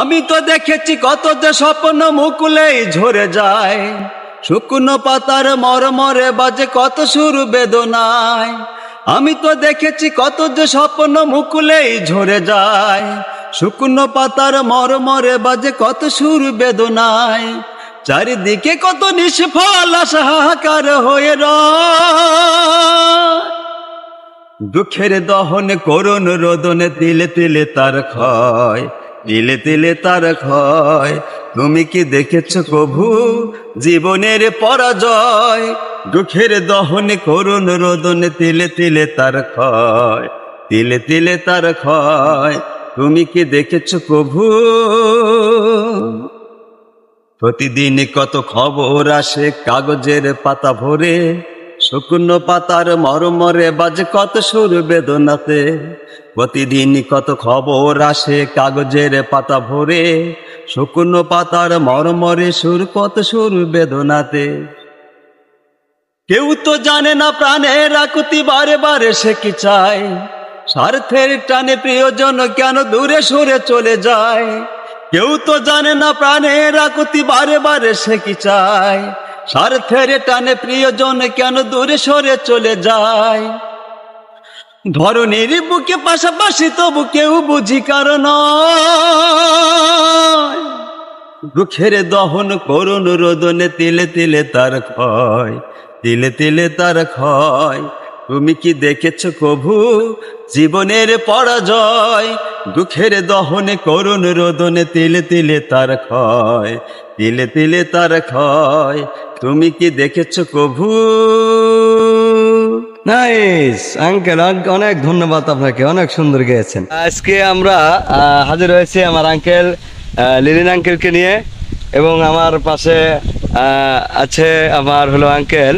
আমি তো দেখেছি কত যে স্বপ্ন মুকুলেই ঝরে যায়। শুকনো পাতার মরমরে বাজে কত সুর বেদনায়। আমি তো দেখেছি কত যে স্বপ্ন মুকুলেই ঝরে যায়। শুকনো পাতার মরমরে বাজে কত সুর বেদনায়। চারিদিকে কত নিষ্ফল আশা হাহাকার হয়ে রয়। দুঃখের দহন করুন রোদনে তিলে তিলে তার ক্ষয়। তিলে তিলে তার ক্ষয়। তুমি কি দেখেছ কভু জীবনের পরাজয়। দুঃখের দহন করুন রোদনে, তিলে তিলে তার ক্ষয়। তিলে তিলে তার ক্ষয়। তুমি কি দেখেছ কভু প্রতিদিন কত খবর আসে কাগজের পাতা ভরে। শুকনো পাতার মরমরে বাজে কত সুর বেদনাতে। প্রতিদিন কত খবর আসে কাগজের পাতা ভরে। শুকনো পাতার মরমরে সুর কত সুর বেদনাতে। কেউ তো জানে না প্রাণের আকুতি বারে বারে সে কি চায়। স্বার্থের টানে প্রিয়জন কেন দূরে সরে চলে যায়। কেউ তো জানে না প্রাণের আকুতি বারে বারে সে কি চায়। স্বার্থের টানে প্রিয়জন কেন দূরে সরে চলে যায়? ধরনের বুকে পাশাপাশি তবু কেউ বুঝি কারণ দুঃখের দহন করুন রোদনে তিলে তিলে তার ক্ষয়, তিলে তিলে তার ক্ষয়। তুমি কি দেখেছ কভু জীবনের পরাজয়? দুঃখের দহনে করুন রোদনে তিলে তিলে তার ক্ষয়, তিলে তিলে তার ক্ষয়। তুমি কি দেখেছ কভু নাইস আঙ্কেল অনেক ধন্যবাদ আপনাকে, অনেক সুন্দর গেয়েছেন। আজকে আমরা হাজির হয়েছি আমার আঙ্কেল লিলিন আঙ্কেলকে নিয়ে, এবং আমার পাশে আছে আমার হলো আঙ্কেল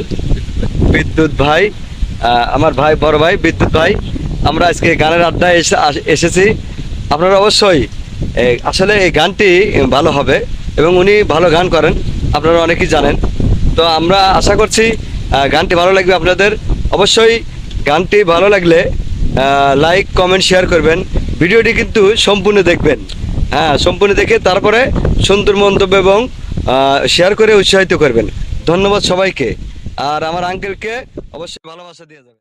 বিদ্যুৎ ভাই আমার ভাই, বড় ভাই বিদ্যুৎ ভাই। আমরা আজকে গানের আড্ডায় এসেছি। আপনারা অবশ্যই আসলে এই গানটি ভালো হবে, এবং উনি ভালো গান করেন, আপনারা অনেকেই জানেন। তো আমরা আশা করছি গানটি ভালো লাগবে আপনাদের। অবশ্যই গানটি ভালো লাগলে লাইক কমেন্ট শেয়ার করবেন। ভিডিওটি কিন্তু সম্পূর্ণ দেখবেন। হ্যাঁ সম্পূর্ণ দেখে তারপরে সুন্দর মন্তব্য এবং শেয়ার করে উৎসাহিত করবেন। ধন্যবাদ সবাইকে। আর আমার আঙ্কেলকে অবশ্যই ভালোবাসা দিয়ে যাবেন।